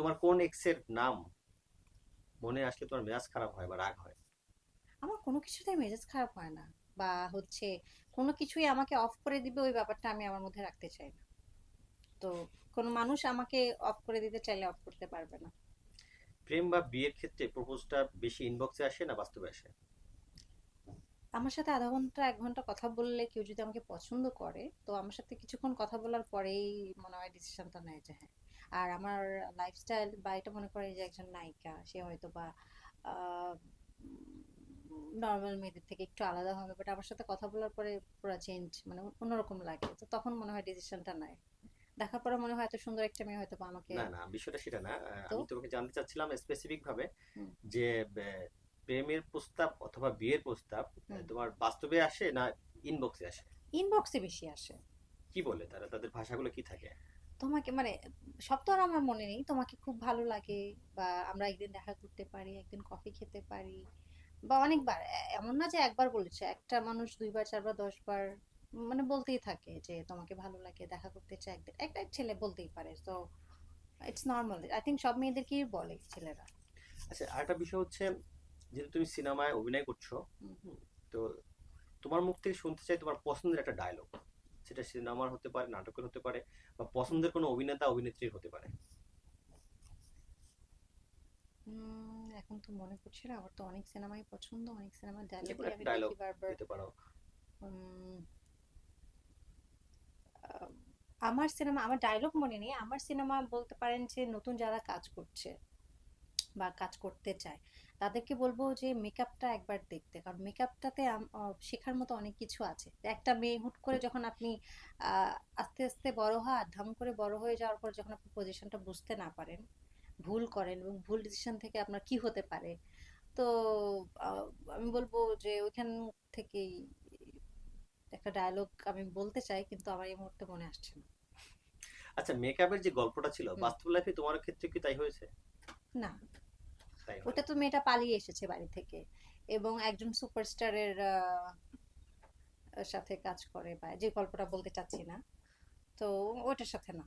তোমার কোন এক্সের নাম? মনে আসলে তোমার মেজাজ খারাপ হয় বা রাগ হয়? আমার কোনো কিছুতেই মেজাজ খারাপ হয় না। বা হচ্ছে কোনো কিছুই আমাকে অফ করে দিবে ওই ব্যাপারটা আমি আমার মধ্যে রাখতে চাই না। তো কোনো মানুষ আমাকে অফ করে দিতে চাইলে অফ করতে পারবে না। প্রেম বা বিয়ের ক্ষেত্রে প্রপোজটা বেশি ইনবক্সে আসে না বাস্তবে আসে? আমার সাথে আধা ঘণ্টা এক ঘণ্টা কথা বললে কেউ যদি আমাকে পছন্দ করে তো আমার সাথে কিছুক্ষণ কথা বলার পরেই মনে হয় ডিসিশনটা নেয় যে হ্যাঁ। আর আমার লাইফস্টাইল বা এটা মনে করে যে একজন নায়িকা সে হয়তো বা নর্মাল মেয়েদের থেকে একটু আলাদা হবে বাট আমার সাথে কথা বলার পরে পুরো চেঞ্জ মানে অন্যরকম লাগে। তো তখন মনে হয় ডিসিশনটা নেয়। দেখার পরে মনে হয় এত সুন্দর একটা মেয়ে হয়তো আমাকে না না বিষয়টা সেটা না। আমি তোমাকে জানতে চাচ্ছিলাম স্পেসিফিক ভাবে যে প্রেমের প্রস্তাব অথবা বিয়ের প্রস্তাব তোমার বাস্তবে আসে না ইনবক্সে আসে? ইনবক্সে বেশি আসে। কি বলে তারা? তাদের ভাষাগুলো কি থাকে? তোমাকে মানে সব তো আর আমার মনে নেই। তোমাকে খুব ভালো লাগে বা আমরা একদিন দেখা করতে পারি একদিন কফি খেতে পারি বা অনেকবার। এমন না যে একবার বলেছে একটা মানুষ দুইবার চারবার দশবার মানে বলতেই থাকে যে তোমাকে ভালো লাগে দেখা করতে চাই একদিন। একটা ছেলে বলতেই পারে তো ইটস নর্মাল আই থিঙ্ক সব মেয়েদেরকেই বলে ছেলেরা। আচ্ছা আরেকটা বিষয় হচ্ছে যেহেতু তুমি সিনেমায় অভিনয় করছ তো তোমার মুখ থেকে শুনতে চাই তোমার পছন্দের একটা ডায়লগ সেটা সিনেমার হতে পারে নাটকের হতে পারে বা পছন্দের কোনো অভিনেতা অভিনেত্রীর হতে পারে। এখন তো মনে পড়ছে না আমার তো অনেক সিনেমাই পছন্দ অনেক সিনেমা বারবার। দিতে পারো। আমার সিনেমা আমার ডায়লগ মনে নেই আমার সিনেমা বলতে পারেন যে নতুন যারা কাজ করছে বা কাজ করতে চায়। তাদেরকে বলব যে মেকআপটা একবার দেখতে। কারণ মেকআপটাতে শেখার মতো অনেক কিছু আছে। একটা মেয়ে হুট করে যখন আপনি আস্তে আস্তে বড় হওয়া ধাম করে বড় হয়ে যাওয়ার পর যখন আপনি পজিশনটা বুঝতে না পারেন ভুল করেন এবং ভুল ডিসিশন থেকে আপনার কি হতে পারে? তো আমি বলব যে ওইখান থেকেই একটা ডায়লগ আমি বলতে চাই কিন্তু আমার এই মুহূর্তে মনে আসছে না। আচ্ছা মেকআপের যে গল্পটা ছিল। বাস্তব লাইফে তোমার ক্ষেত্রে কি তাই হয়েছে? না। হয়। ওটা তো মেয়েটা পালিয়ে এসেছে বাড়ি থেকে এবং একজন সুপারস্টারের সাথে কাজ করে বা যে গল্পটা বলতে চাচ্ছি না। তো ওটার সাথে না।